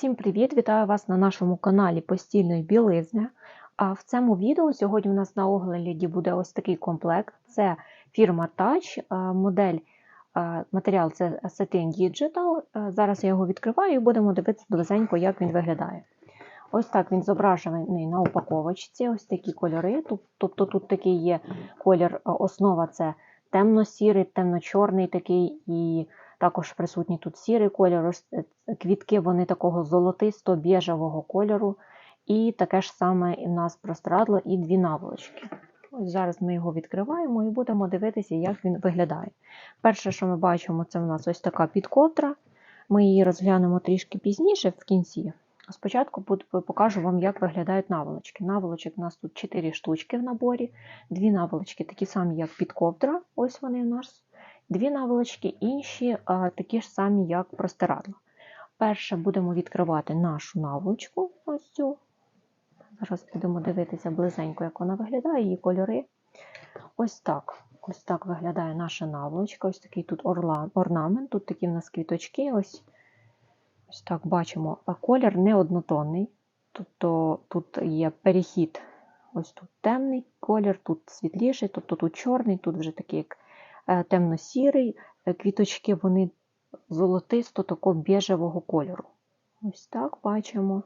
Всім привіт! Вітаю вас на нашому каналі Постільної білизни. А в цьому відео сьогодні у нас на огляді буде ось такий комплект. Це фірма Touch, е, модель, е, матеріал це Satin Digital. Е, Зараз я його відкриваю і будемо дивитися близенько, як він виглядає. Ось так він зображений на упаковочці, ось такі кольори. Тобто тут такий є колір, основа це темно-сірий, темно-чорний такий, і також присутній тут сірий кольор. Е, Квітки вони такого золотисто-біжевого кольору. І таке ж саме в нас простирадло і дві наволочки. Ось зараз ми його відкриваємо і будемо дивитися, як він виглядає. Перше, що ми бачимо, це в нас ось така підковдра. Ми її розглянемо трішки пізніше в кінці. Спочатку покажу вам, як виглядають наволочки. Наволочок у нас тут 4 штучки в наборі. Дві наволочки такі самі, як підковдра, ось вони в нас. Дві наволочки інші а, такі ж самі, як простирадло. Перше будемо відкривати нашу наволочку, ось цю. Зараз будемо дивитися близенько, як вона виглядає, її кольори. Ось так. Ось так виглядає наша наволочка. Ось такий тут орла, орнамент. Тут такі в нас квіточки. Ось, ось так бачимо. Колір не однотонний. Тобто тут є перехід. Ось тут темний колір, тут світліший, тобто тут чорний, тут вже такий як темно-сірий. Е, Квіточки вони золотисто такого біжевого кольору. Ось так бачимо.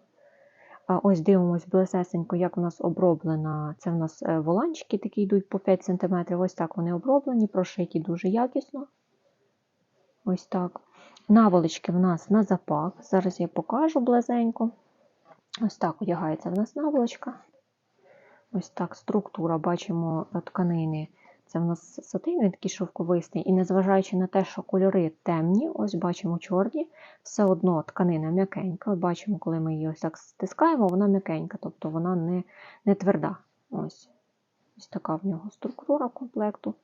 Ось дивимось близесенько, як у нас оброблена. Це в нас е, воланчики такі йдуть по 5 см. Ось так вони оброблені, прошиті дуже якісно. Ось так. Наволочки в нас на запах. Зараз я покажу близенько. Ось так одягається в нас наволочка. Ось так структура, бачимо е, тканини. Це в нас сатин, він такий шовковистий. І незважаючи на те, що кольори темні, ось бачимо чорні, все одно тканина м'якенька. От Бачимо, коли ми її ось так стискаємо, вона м'якенька, тобто вона не, не тверда. Ось. ось така в нього структура комплекту.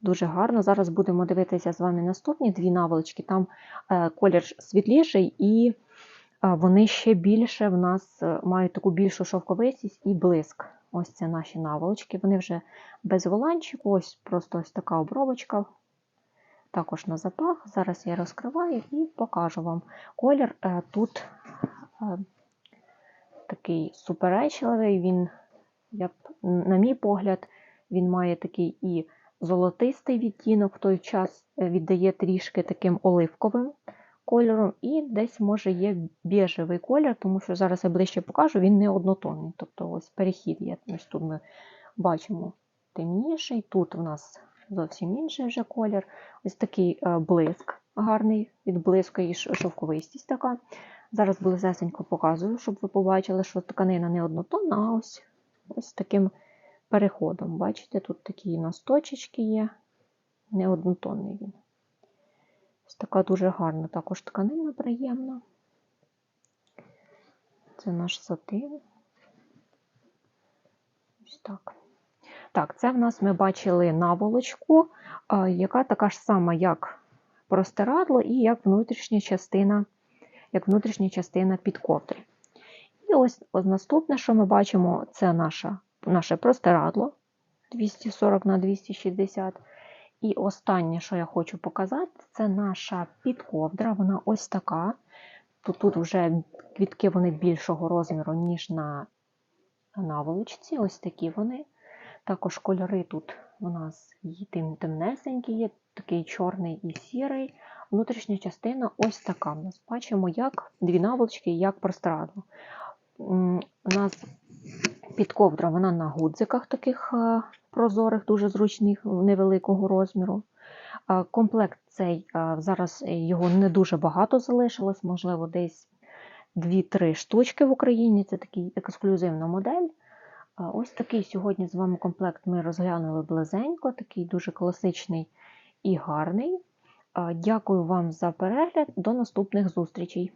Дуже гарно. Зараз будемо дивитися з вами наступні дві наволочки. Там е, колір світліший, і е, вони ще більше в нас е, мають таку більшу шовковистість і блиск. Ось це наші наволочки. Вони вже без воланчику, ось просто ось така обробочка. Також на запах. Зараз я розкриваю і покажу вам. Колір е, тут е, такий суперечливий, він, я на мій погляд, він має такий і золотистий відтінок, в той час е, віддає трішки таким оливковим кольором, і десь може є біжевий колір, тому що зараз я ближче покажу, він не однотонний. Тобто ось перехід є. Ось тут ми бачимо темніший, тут у нас зовсім інший вже колір. Ось такий е, блиск гарний, відблискує і ш- шовковистість така. Зараз близесенько показую, щоб ви побачили, що тканина не однотонна, а ось, ось таким переходом. Бачите, тут такі у нас точечки є, не однотонний він. Ось така дуже гарна також тканина приємна. Це наш сатин. Ось так. Так, це в нас ми бачили наволочку, яка така ж сама, як простирадло, і як внутрішня частина, як внутрішня частина підковдри. І ось, ось наступне, що ми бачимо, це наша, наше простирадло 240 на 260. І останнє, що я хочу показати, це наша підковдра. Вона ось така. Тут, тут вже квітки вони більшого розміру, ніж на наволочці. Ось такі вони. Також кольори тут у нас є темнесенькі, є такий чорний і сірий. Внутрішня частина ось така. Нас бачимо, як дві наволочки, як простирадло. М, У нас підковдра вона на гудзиках таких е, прозорих, дуже зручних, невеликого розміру. Е, Комплект цей е, зараз його не дуже багато залишилось, можливо, десь 2-3 штучки в Україні. Це такий ексклюзивна модель. Ось такий сьогодні з вами комплект ми розглянули близенько, такий дуже класичний і гарний. Дякую вам за перегляд. До наступних зустрічей!